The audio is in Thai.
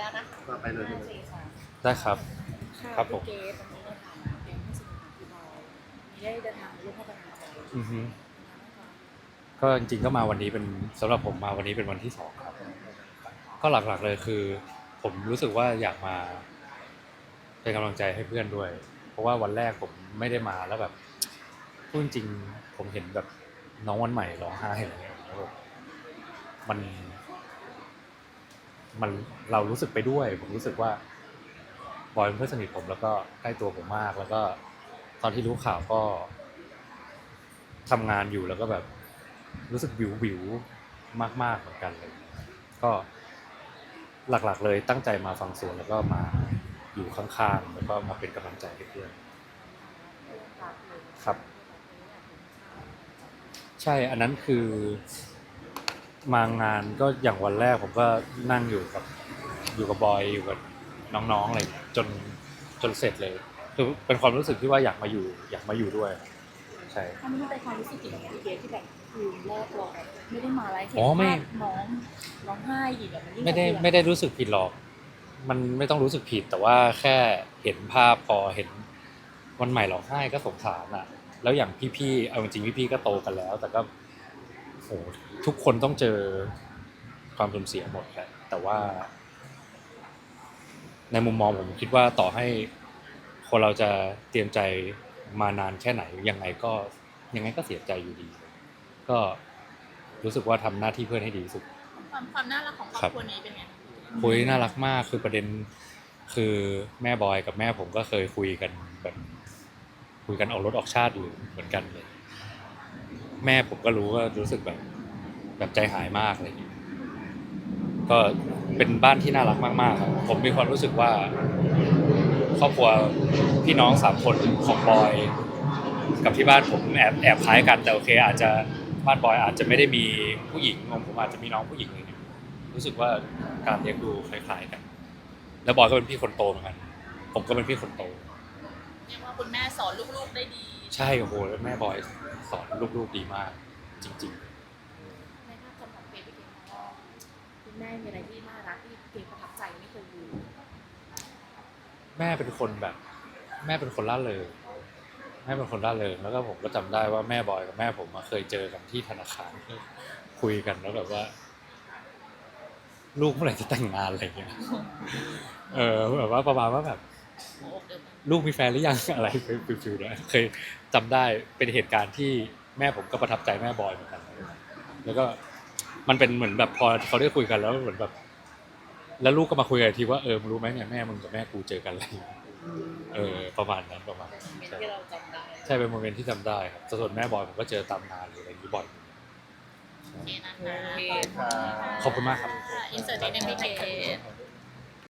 แล้วนะก็ไปเลยห้าสี่สามได้ครับค่ะครับผม พี่เกตวันนี้ในฐานะเป็นผู้สื่อข่าวพี่บอยมีได้เดินทางมาร่วมให้กำลังใจอือฮึนะคะก็จริงๆก็มาวันนี้เป็นสำหรับผมมาวันนี้เป็นวันที่สองครับ ก็หลักๆเลยคือ ผมรู้สึกว่าอยากมาเป็นกำลังใจให้เพื่อนด้วย เพราะว่าวันแรกผมไม่ได้มาแล้วแบบพูดจริงๆผมเห็นแบบน้องวันใหม่ร้องไห้อะไรเงี้ยแล้วแบบมัน มันเรารู้สึกไปด้วย ผมรู้สึกว่าบอยเป็นเพื่อนสนิทผมแล้วก็ใกล้ตัวผมมาก แล้วก็ตอนที่รู้ข่าวก็ทำงานอยู่แล้วก็แบบ รู้สึกวิววิวมาก ๆเหมือนกันเลย ก็หลักๆ เลยตั้งใจมาฟังสวนแล้วก็มาอยู่ข้างๆแล้วก็มาเป็นกำลังใจให้เพื่อนครับ ใช่อันนั้นคือ มางานก็อย่างวันแรกผมก็นั่งอยู่กับอยู่กับบอยอยู่กับน้องๆอะไรอย่างเงี้ยจนจนเสร็จเลย คือเป็นความรู้สึกที่ว่าอยากมาอยู่ อยากมาอยู่ด้วย ใช่ถ้ามันเป็นความรู้สึกจริงของพี่เกตที่แบบคืนแรกเราแบบไม่ได้มาแล้วเห็นอ๋อไม่ภาพน้องร้องไห้อีกแบบมันยิ่งไม่ได้สะเทือนไม่ได้รู้สึกผิดหรอก มันไม่ต้องรู้สึกผิดแต่ว่าแค่เห็นภาพพอเห็นวันใหม่ร้องไห้ก็สงสารอะ แล้วอย่างพี่ๆเอาจริงๆพี่ๆก็โตกันแล้ว แต่ก็ โหทุกคนต้องเจอความสูญเสียหมดแหละแต่ว่า ในมุมมองผมคิดว่าต่อให้คนเราจะเตรียมใจมานานแค่ไหนยังไงก็ยังไงก็เสียใจอยู่ดี ก็รู้สึกว่าทำหน้าที่เพื่อนให้ดีที่สุด ความความน่ารักของครอบครัวนี้เป็นไงคุยน่ารักมากคือประเด็นคือแม่บอยกับแม่ผมก็เคยคุยกันแบบคุยกันออกรถออกชาติอยู่เหมือนกันเลย แม่ผมก็รู้ก็รู้สึกแบบ แบบใจหายมากเงี้ยก็เป็นบ้านที่น่ารักมากๆครับผมมีความรู้สึกว่าครอบครัวพี่น้องสามคนของบอย กับที่บ้านผมแอบแอบคล้ายกันแต่โอเค อาจจะบ้านบอยอาจจะไม่ได้มีผู้หญิงของผมอาจจะมีน้องผู้หญิงเงี้ยรู้สึกว่าการเลี้ยงดูคล้ายๆกัน แล้วบอยก็เป็นพี่คนโตเหมือนกัน ผมก็เป็นพี่คนโต เรียกว่าคุณแม่สอนลูกๆได้ดี ใช่โอ้โหแล้วแม่บอยสอนลูกๆดีมาก จริง ในภาพจำของเกตพี่เกตมองว่าคุณแม่มีอะไรที่น่ารักที่เกตประทับใจไม่เคยดูๆ แม่เป็นคนแบบ แม่เป็นคนล่าเริงแม่เป็นคนล่าเริงแล้วก็ผมก็จำได้ว่าแม่บอยกับแม่ผมมาเคยเจอกันที่ธนาคารคุยกันแล้วแบบว่า ลูกเมื่อไหร่จะแต่งงานอะไรอย่างเงี้ย เออแบบว่าประมาณว่าแบบหัวอกเดิม ลูกมีแฟนหรือยังอะไรฟิวๆนะเคยจำได้เป็นเหตุการณ์ที่แม่ผมก็ประทับใจแม่บอยเหมือนกันแล้วก็มันเป็นเหมือนแบบพอเขาได้คุยกันแล้วเหมือนแบบ แล้วลูกก็มาคุยกันอีกทีว่าเออมึงรู้ไหมเนี่ยแม่มึงกับแม่กูเจอกันอะไรอย่างเงี้ยเออประมาณนั้นประมาณเป็นนั้นโมเมนใช่ต์ที่เราจำได้ใช่เป็นโมเมนต์ที่จำได้ครับส่วนแม่บอยผมก็เจอตามงานหรืออะไรอย่างนี้บ่อยโอเคนะคะโอเคขอบคุณมากครับอินเสิร์ตในเดนพีเค